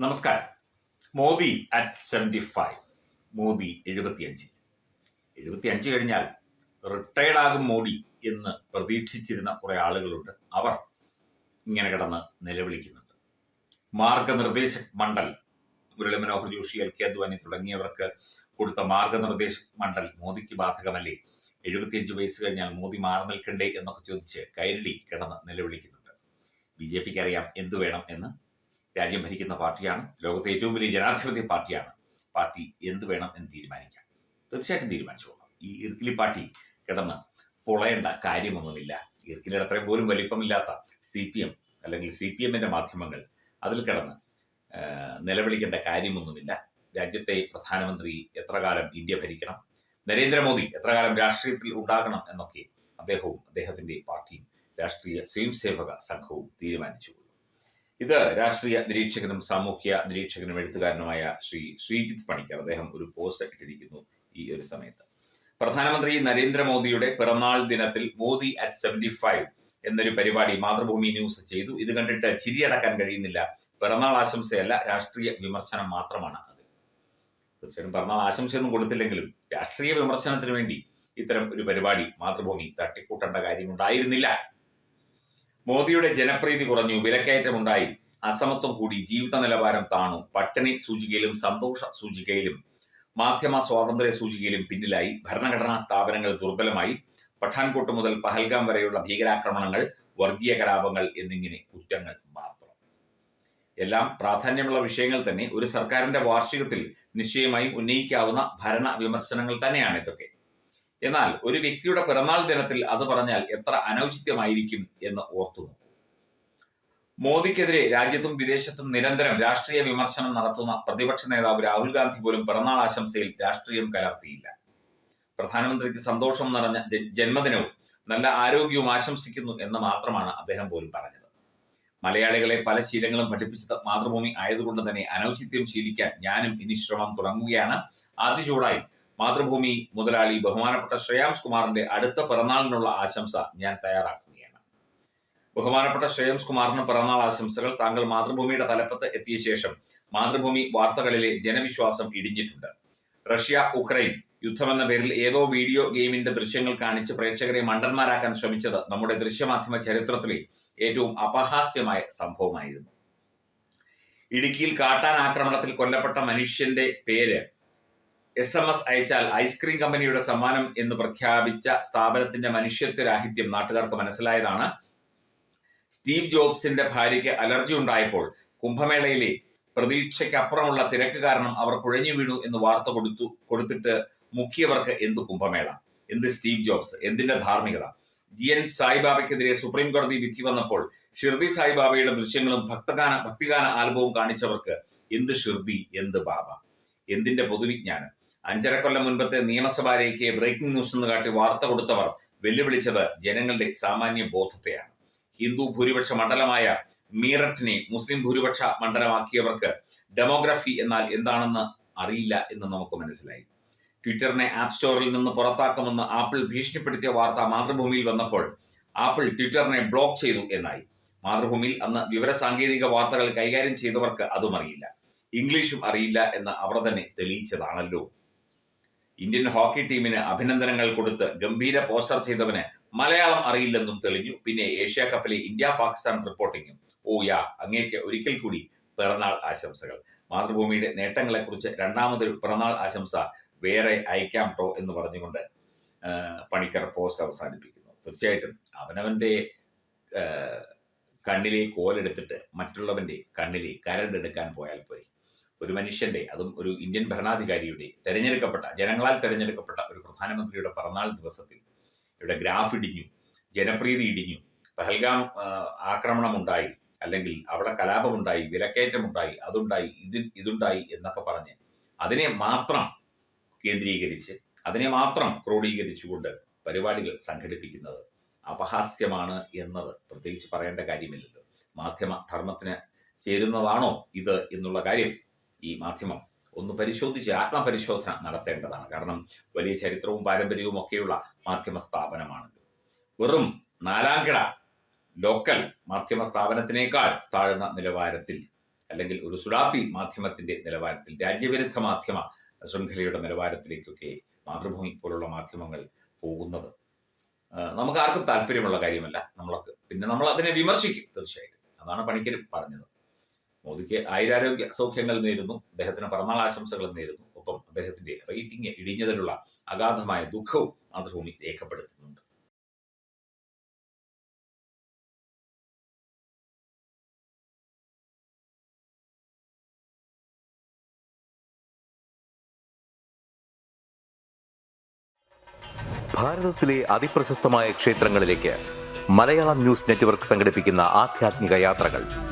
നമസ്കാരം. Modi at seventy five Modi എഴുപത്തിയഞ്ച്. എഴുപത്തിയഞ്ച് കഴിഞ്ഞാൽ റിട്ടയർഡ് ആകും മോദി എന്ന് പ്രതീക്ഷിച്ചിരുന്ന കുറെ ആളുകളുണ്ട്. അവർ ഇങ്ങനെ കിടന്ന് നിലവിളിക്കുന്നുണ്ട്. മാർഗനിർദ്ദേശ മണ്ഡൽ മുരളി മനോഹർ ജോഷി എൽ കെ അദ്വാനി തുടങ്ങിയവർക്ക് കൊടുത്ത മാർഗനിർദ്ദേശ മണ്ഡൽ മോദിക്ക് ബാധകമല്ലേ? എഴുപത്തിയഞ്ച് വയസ്സ് കഴിഞ്ഞാൽ മോദി മാറി നിൽക്കണ്ടേ എന്നൊക്കെ ചോദിച്ച് കൈരളി കിടന്ന് നിലവിളിക്കുന്നുണ്ട്. ബി ജെ പിക്ക് അറിയാം എന്തു വേണം എന്ന് രാജ്യം ഭരിക്കുന്ന പാർട്ടിയാണ്. ലോകത്തെ ഏറ്റവും വലിയ ജനാധിപത്യ പാർട്ടിയാണ്. പാർട്ടി എന്ത് വേണം എന്ന് തീരുമാനിക്കാം. തീർച്ചയായിട്ടും തീരുമാനിച്ചോളാം ഈ ഇർക്കിലി പാർട്ടി കിടന്ന് പൊളയേണ്ട കാര്യമൊന്നുമില്ല. ഇർക്കിലിയുടെ അത്രയും പോലും വലിപ്പമില്ലാത്ത സി പി എം അല്ലെങ്കിൽ സി പി എമ്മിന്റെ മാധ്യമങ്ങൾ അതിൽ കിടന്ന് നിലവിളിക്കേണ്ട കാര്യമൊന്നുമില്ല. രാജ്യത്തെ പ്രധാനമന്ത്രി എത്ര കാലം ഇന്ത്യ ഭരിക്കണം? നരേന്ദ്രമോദി എത്ര കാലം രാഷ്ട്രീയത്തിൽ ഉണ്ടാകണം എന്നൊക്കെ അദ്ദേഹവും അദ്ദേഹത്തിന്റെ പാർട്ടിയും രാഷ്ട്രീയ സ്വയംസേവക സംഘവും തീരുമാനിച്ചു. ഇത് രാഷ്ട്രീയ നിരീക്ഷകനും സാമൂഹ്യ നിരീക്ഷകനും എഴുത്തുകാരനുമായ ശ്രീ ശ്രീജിത്ത് പണിക്കർ. അദ്ദേഹം ഒരു പോസ്റ്റ് ഇട്ടിരിക്കുന്നു ഈ ഒരു സമയത്ത്. പ്രധാനമന്ത്രി നരേന്ദ്രമോദിയുടെ പിറന്നാൾ ദിനത്തിൽ മോദി അറ്റ് സെവന്റി ഫൈവ് എന്നൊരു പരിപാടി മാതൃഭൂമി ന്യൂസ് ചെയ്തു. ഇത് കണ്ടിട്ട് ചിരിയടക്കാൻ കഴിയുന്നില്ല. പിറന്നാൾ ആശംസയല്ല രാഷ്ട്രീയ വിമർശനം മാത്രമാണ് അത്. തീർച്ചയായിട്ടും പിറന്നാൾ ആശംസയൊന്നും കൊടുത്തില്ലെങ്കിലും രാഷ്ട്രീയ വിമർശനത്തിന് വേണ്ടി ഇത്തരം ഒരു പരിപാടി മാതൃഭൂമി തട്ടിക്കൂട്ടേണ്ട കാര്യമുണ്ടായിരുന്നില്ല. മോദിയുടെ ജനപ്രീതി കുറഞ്ഞു വിലക്കയറ്റമുണ്ടായി. അസമത്വം കൂടി ജീവിത നിലവാരം താണു. പട്ടിണി സൂചികയിലും സന്തോഷ സൂചികയിലും മാധ്യമ സ്വാതന്ത്ര്യ സൂചികയിലും പിന്നിലായി. ഭരണഘടനാ സ്ഥാപനങ്ങൾ ദുർബലമായി. പഠാൻകോട്ട് മുതൽ പഹൽഗാം വരെയുള്ള ഭീകരാക്രമണങ്ങൾ വർഗീയ കലാപങ്ങൾ എന്നിങ്ങനെ കുറ്റങ്ങൾ മാത്രം. എല്ലാം പ്രാധാന്യമുള്ള വിഷയങ്ങൾ തന്നെ. ഒരു സർക്കാരിന്റെ വാർഷികത്തിൽ നിശ്ചയമായും ഉന്നയിക്കാവുന്ന ഭരണ വിമർശനങ്ങൾ തന്നെയാണ് ഇതൊക്കെ. എന്നാൽ ഒരു വ്യക്തിയുടെ പിറന്നാൾ ദിനത്തിൽ അത് പറഞ്ഞാൽ എത്ര അനൌചിത്യമായിരിക്കും എന്ന് ഓർത്തു മോദിക്കെതിരെ രാജ്യത്തും വിദേശത്തും നിരന്തരം രാഷ്ട്രീയ വിമർശനം നടത്തുന്ന പ്രതിപക്ഷ നേതാവ് രാഹുൽ ഗാന്ധി പോലും പിറന്നാൾ ആശംസയിൽ രാഷ്ട്രീയം കലർത്തിയില്ല. പ്രധാനമന്ത്രിക്ക് സന്തോഷം നിറഞ്ഞ ജന്മദിനവും നല്ല ആരോഗ്യവും ആശംസിക്കുന്നു എന്ന് മാത്രമാണ് അദ്ദേഹം പോലും പറഞ്ഞത്. മലയാളികളെ പല ശീലങ്ങളും പഠിപ്പിച്ചത് മാതൃഭൂമി ആയതുകൊണ്ട് തന്നെ അനൌചിത്യം ശീലിക്കാൻ ഞാനും ഇനി ശ്രമം തുടങ്ങുകയാണ്. ആദ്യ ചൂടായി മാതൃഭൂമി മുതലാളി ബഹുമാനപ്പെട്ട ശ്രേയാംസ് കുമാറിന്റെ അടുത്ത പിറന്നാളിനുള്ള ആശംസ ഞാൻ തയ്യാറാക്കുകയാണ്. ബഹുമാനപ്പെട്ട ശ്രേയാംസ് കുമാറിന് പിറന്നാൾ ആശംസകൾ താങ്കൾ മാതൃഭൂമിയുടെ തലപ്പത്ത് എത്തിയ ശേഷം മാതൃഭൂമി വാർത്തകളിലെ ജനവിശ്വാസം ഇടിഞ്ഞിട്ടുണ്ട്. റഷ്യ ഉക്രൈൻ യുദ്ധമെന്ന പേരിൽ ഏതോ വീഡിയോ ഗെയിമിന്റെ ദൃശ്യങ്ങൾ കാണിച്ച് പ്രേക്ഷകരെ മണ്ടന്മാരാക്കാൻ ശ്രമിച്ചത് നമ്മുടെ ദൃശ്യമാധ്യമ ചരിത്രത്തിലെ ഏറ്റവും അപഹാസ്യമായ സംഭവമായിരുന്നു. ഇടുക്കിയിൽ കാട്ടാൻ ആക്രമണത്തിൽ കൊല്ലപ്പെട്ട മനുഷ്യന്റെ പേര് എസ് എം എസ് അയച്ചാൽ ഐസ്ക്രീം കമ്പനിയുടെ സമ്മാനം എന്ന് പ്രഖ്യാപിച്ച സ്ഥാപനത്തിന്റെ മനുഷ്യത്വരാഹിത്യം നാട്ടുകാർക്ക് മനസ്സിലായതാണ്. സ്റ്റീവ് ജോബ്സിന്റെ ഭാര്യയ്ക്ക് അലർജി ഉണ്ടായപ്പോൾ കുംഭമേളയിലെ പ്രതീക്ഷയ്ക്കപ്പുറമുള്ള തിരക്ക് കാരണം അവർ കുഴഞ്ഞു വീണു എന്ന് വാർത്ത കൊടുത്തു കൊടുത്തിട്ട് മുക്കിയവർക്ക് എന്ത് കുംഭമേള? എന്ത് സ്റ്റീവ് ജോബ്സ്? എന്തിന്റെ ധാർമ്മികത? ജി എൻ സായിബാബയ്ക്കെതിരെ സുപ്രീം കോടതി വിധി വന്നപ്പോൾ ഷിർദി സായിബാബയുടെ ദൃശ്യങ്ങളും ഭക്തഗാന ഭക്തിഗാന ആൽബവും കാണിച്ചവർക്ക് എന്ത് ഷിർദി എന്ത് ബാബ? എന്തിന്റെ പൊതുവിജ്ഞാനം? അഞ്ചര കൊല്ലം മുൻപത്തെ നിയമസഭാ രേഖയെ ബ്രേക്കിംഗ് ന്യൂസ് എന്ന് കാട്ടി വാർത്ത കൊടുത്തവർ വെല്ലുവിളിച്ചത് ജനങ്ങളുടെ സാമാന്യ ബോധത്തെയാണ്. ഹിന്ദു ഭൂരിപക്ഷ മണ്ഡലമായ മീററ്റിനെ മുസ്ലിം ഭൂരിപക്ഷ മണ്ഡലമാക്കിയവർക്ക് ഡെമോഗ്രഫി എന്നാൽ എന്താണെന്ന് അറിയില്ല എന്ന് നമുക്ക് മനസ്സിലായി. ട്വിറ്ററിനെ ആപ്പ് സ്റ്റോറിൽ നിന്ന് പുറത്താക്കുമെന്ന് ആപ്പിൾ ഭീഷണിപ്പെടുത്തിയ വാർത്ത മാതൃഭൂമിയിൽ വന്നപ്പോൾ ആപ്പിൾ ട്വിറ്ററിനെ ബ്ലോക്ക് ചെയ്തു എന്നായി. മാതൃഭൂമിയിൽ അന്ന് വിവരസാങ്കേതിക വാർത്തകൾ കൈകാര്യം ചെയ്തവർക്ക് അതും അറിയില്ല. ഇംഗ്ലീഷും അറിയില്ല എന്ന് അവർ തന്നെ തെളിയിച്ചതാണല്ലോ. ഇന്ത്യൻ ഹോക്കി ടീമിന് അഭിനന്ദനങ്ങൾ കൊടുത്ത് ഗംഭീര പോസ്റ്റർ ചെയ്തവന് മലയാളം അറിയില്ലെന്നും തെളിഞ്ഞു. പിന്നെ ഏഷ്യ കപ്പിലെ ഇന്ത്യ പാകിസ്ഥാൻ റിപ്പോർട്ടിങ്ങും ഓ യാ അങ്ങേക്ക് ഒരിക്കൽ കൂടി പിറന്നാൾ ആശംസകൾ. മാതൃഭൂമിയുടെ നേട്ടങ്ങളെക്കുറിച്ച് രണ്ടാമതൊരു പിറന്നാൾ ആശംസ വേറെ അയക്കാം ടോ എന്ന് പറഞ്ഞുകൊണ്ട് പണിക്കർ പോസ്റ്റ് അവസാനിപ്പിക്കുന്നു. തീർച്ചയായിട്ടും അവനവന്റെ കണ്ണിലെ കോലെടുത്തിട്ട് മറ്റുള്ളവന്റെ കണ്ണിലെ കരണ്ടെടുക്കാൻ പോയാൽ പോയി ഒരു മനുഷ്യന്റെ അതും ഒരു ഇന്ത്യൻ ഭരണാധികാരിയുടെ തെരഞ്ഞെടുക്കപ്പെട്ട ജനങ്ങളാൽ തെരഞ്ഞെടുക്കപ്പെട്ട ഒരു പ്രധാനമന്ത്രിയുടെ പിറന്നാൾ ദിവസത്തിൽ ഇവിടെ ഗ്രാഫ് ഇടിഞ്ഞു ജനപ്രീതി ഇടിഞ്ഞു പഹൽഗാം ആക്രമണം ആക്രമണമുണ്ടായി അല്ലെങ്കിൽ അവിടെ കലാപമുണ്ടായി വിലക്കയറ്റമുണ്ടായി അതുണ്ടായി ഇത് ഇതുണ്ടായി എന്നൊക്കെ പറഞ്ഞ് അതിനെ മാത്രം കേന്ദ്രീകരിച്ച് അതിനെ മാത്രം ക്രോഡീകരിച്ചുകൊണ്ട് പരിപാടികൾ സംഘടിപ്പിക്കുന്നത് അപഹാസ്യമാണ് എന്നത് പ്രത്യേകിച്ച് പറയേണ്ട കാര്യമില്ലല്ലോ. മാധ്യമ ധർമ്മത്തിന് ചേരുന്നതാണോ ഇത് എന്നുള്ള കാര്യം ഈ മാധ്യമം ഒന്ന് പരിശോധിച്ച് ആത്മപരിശോധന നടത്തേണ്ടതാണ്. കാരണം വലിയ ചരിത്രവും പാരമ്പര്യവും ഒക്കെയുള്ള മാധ്യമ സ്ഥാപനമാണ് വെറും നാലാംകിട ലോക്കൽ മാധ്യമ സ്ഥാപനത്തിനേക്കാൾ താഴ്ന്ന നിലവാരത്തിൽ അല്ലെങ്കിൽ ഒരു സുഡാപ്പി മാധ്യമത്തിന്റെ നിലവാരത്തിൽ രാജ്യവിരുദ്ധ മാധ്യമ ശൃംഖലയുടെ നിലവാരത്തിലേക്കൊക്കെ മാതൃഭൂമി പോലുള്ള മാധ്യമങ്ങൾ പോകുന്നത്. നമുക്ക് ആർക്കും താല്പര്യമുള്ള കാര്യമല്ല. നമ്മളൊക്കെ പിന്നെ നമ്മൾ അതിനെ വിമർശിക്കും തീർച്ചയായിട്ടും. അതാണ് പണിക്കരും പറഞ്ഞത്. മോദിക്ക് ആയിരാരോഗ്യ സൗഖ്യങ്ങൾ നേരുന്നു. അദ്ദേഹത്തിന് പിറന്നാൾ ആശംസകൾ നേരുന്നു. ഒപ്പം അദ്ദേഹത്തിന്റെ റേറ്റിംഗ് ഇടിഞ്ഞതിലുള്ള അഗാധമായ ദുഃഖവും മാതൃഭൂമി രേഖപ്പെടുത്തുന്നുണ്ട്. ഭാരതത്തിലെ അതിപ്രശസ്തമായ ക്ഷേത്രങ്ങളിലേക്ക് മലയാളം ന്യൂസ് നെറ്റ്വർക്ക് സംഘടിപ്പിക്കുന്ന ആധ്യാത്മിക യാത്രകൾ.